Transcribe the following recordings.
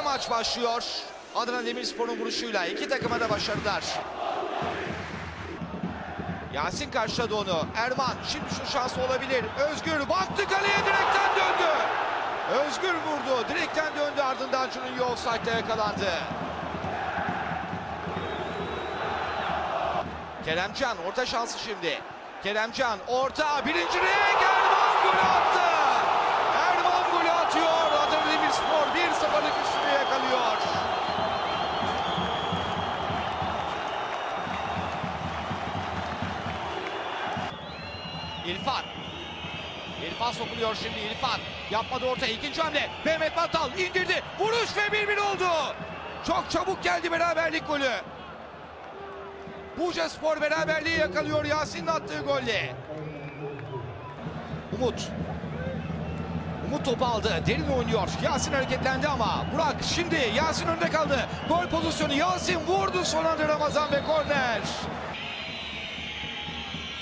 maç başlıyor. Adana Demirspor'un vuruşuyla iki takıma da başarılar. Yasin karşıladı onu. Erman şimdi şu şansı olabilir. Özgür baktı kaleye direkten döndü. Özgür vurdu. Direkten döndü ardından Cun'un offside'da yakalandı. Keremcan orta şansı şimdi. Keremcan orta birinci renk Erman golü attı. Erman golü atıyor. Adana Demirspor 1-0'lık üstünü yakalıyor. İrfan. İrfan sokuluyor şimdi İrfan. Yapmadı orta ikinci hamle. Mehmet Battal indirdi. Vuruş ve 1-1 oldu. Çok çabuk geldi beraberlik golü. Buca Spor beraberliği yakalıyor Yasin'in attığı golle. Umut. Umut topu aldı. Derin oynuyor. Yasin hareketlendi ama Burak şimdi Yasin önde kaldı. Gol pozisyonu Yasin vurdu son anda Ramazan ve korner.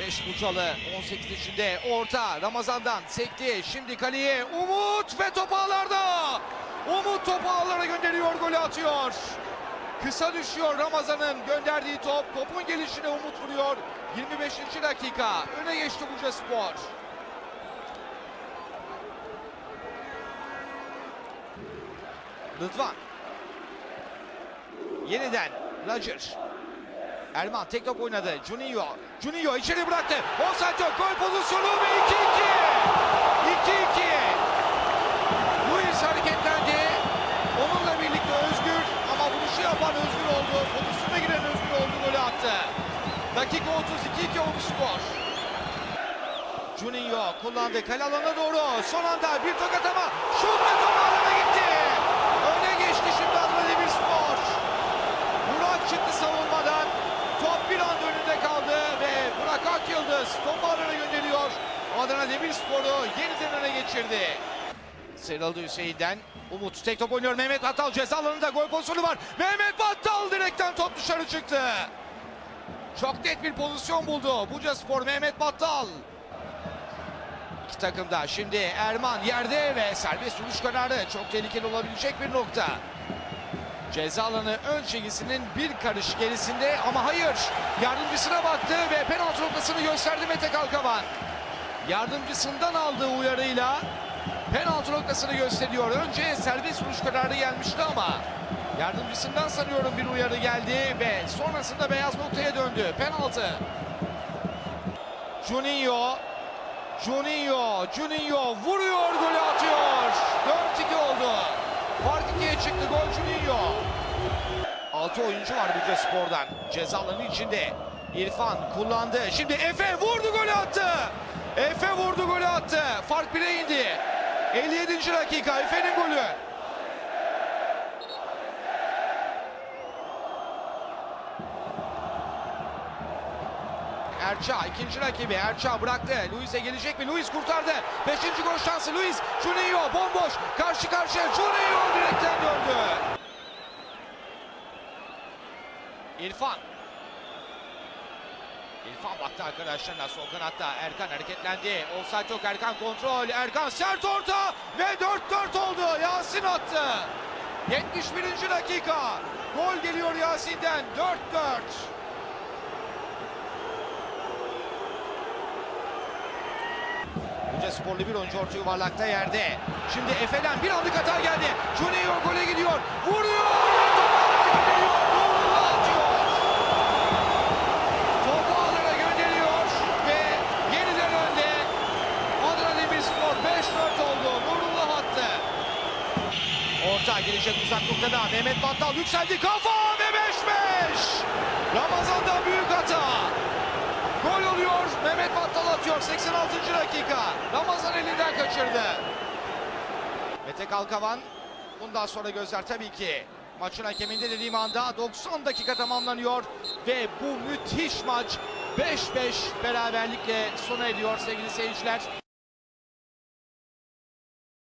5 Bucalı 18 içinde orta Ramazan'dan sekti. Şimdi kaleye Umut ve top ağlarda. Umut topu ağlara gönderiyor golü atıyor. Kısa düşüyor Ramazan'ın gönderdiği top. Topun gelişine Umut vuruyor. 25. dakika. Öne geçti Buca Spor. Rıdvan. Yeniden Roger. Erman tek top oynadı. Juninho. Juninho içeri bıraktı. Offside yok. Gol pozisyonu ve 2-2. 2-2. Luis hareketlendi. Onunla birlikte Özgür ama vuruşu yapan Özgür oldu. Pozisyona giren Özgür oldu. Golü attı. Dakika 32 oldu skor. Juninho kullandı. Kale alanına doğru. Son anda bir tokat ama şut ve top ağlarına gitti. Öne geçti şimdi Adana Demirspor. Burak çıktı savunmadan. Top bir anda önünde kaldı ve Burak Topu ağlarına gönderiyor. Adana Demirspor'u yeniden öne geçirdi. Sıyrıldı Hüseyin'den. Umut tek top oynuyor. Mehmet Battal ceza alanında gol pozisyonu var. Mehmet Battal direkten top dışarı çıktı. Çok net bir pozisyon buldu. Buca Spor Mehmet Battal. İki takım da şimdi Erman yerde ve serbest vuruş kararı çok tehlikeli olabilecek bir nokta. Ceza alanı ön çizgisinin bir karış gerisinde ama hayır. Yardımcısına baktı ve penaltı noktasını gösterdi Mete Kalkavan. Yardımcısından aldığı uyarıyla penaltı noktasını gösteriyor. Önce serbest vuruş kararı gelmişti ama yardımcısından sanıyorum bir uyarı geldi ve sonrasında beyaz noktaya döndü. Penaltı. Juninho Juninho, Juninho vuruyor golü atıyor. 4-2 oldu. Fark 2'ye çıktı gol Juninho. 6 oyuncu var Buca Spor'dan. Ceza alanı içinde. İrfan kullandı. Şimdi Efe vurdu golü attı. Efe vurdu golü attı. Fark 1'e indi. 57. dakika Efe'nin golü. Erça ikinci rakibi Erça bıraktı. Luis'e gelecek mi? Luis kurtardı. Beşinci gol şansı Luis. Juninho bomboş. Karşı karşıya Juninho direkten döndü. İrfan. İrfan baktı arkadaşlarına sol kanatta. Erkan hareketlendi. Offside yok Erkan kontrol. Erkan sert orta ve 4-4 oldu. Yasin attı. 71. dakika. Gol geliyor Yasin'den. 4-4. Buca sporlu bir oyuncu orta yuvarlakta yerde. Şimdi Efe'den bir anlık hata geldi. Juninho gole gidiyor. Vuruyor. Topu ağlara gönderiyor. Nurullah atıyor. Topu ağlara gönderiyor ve yeniden önde. Adana Demirspor 5-4 oldu. Nurullah attı. Orta girecek uzak noktada. Mehmet Battal yükseldi. Kafa ve 5-5. Ramazan'da büyük hata. Gol oluyor. Mehmet Battal atıyor 86. dakika. Ramazan elinden kaçırdı. Mete Kalkavan. Bundan sonra gözler tabii ki maçın hakeminde dediğim anda 90 dakika tamamlanıyor. Ve bu müthiş maç 5-5 beraberlikle sona ediyor sevgili seyirciler.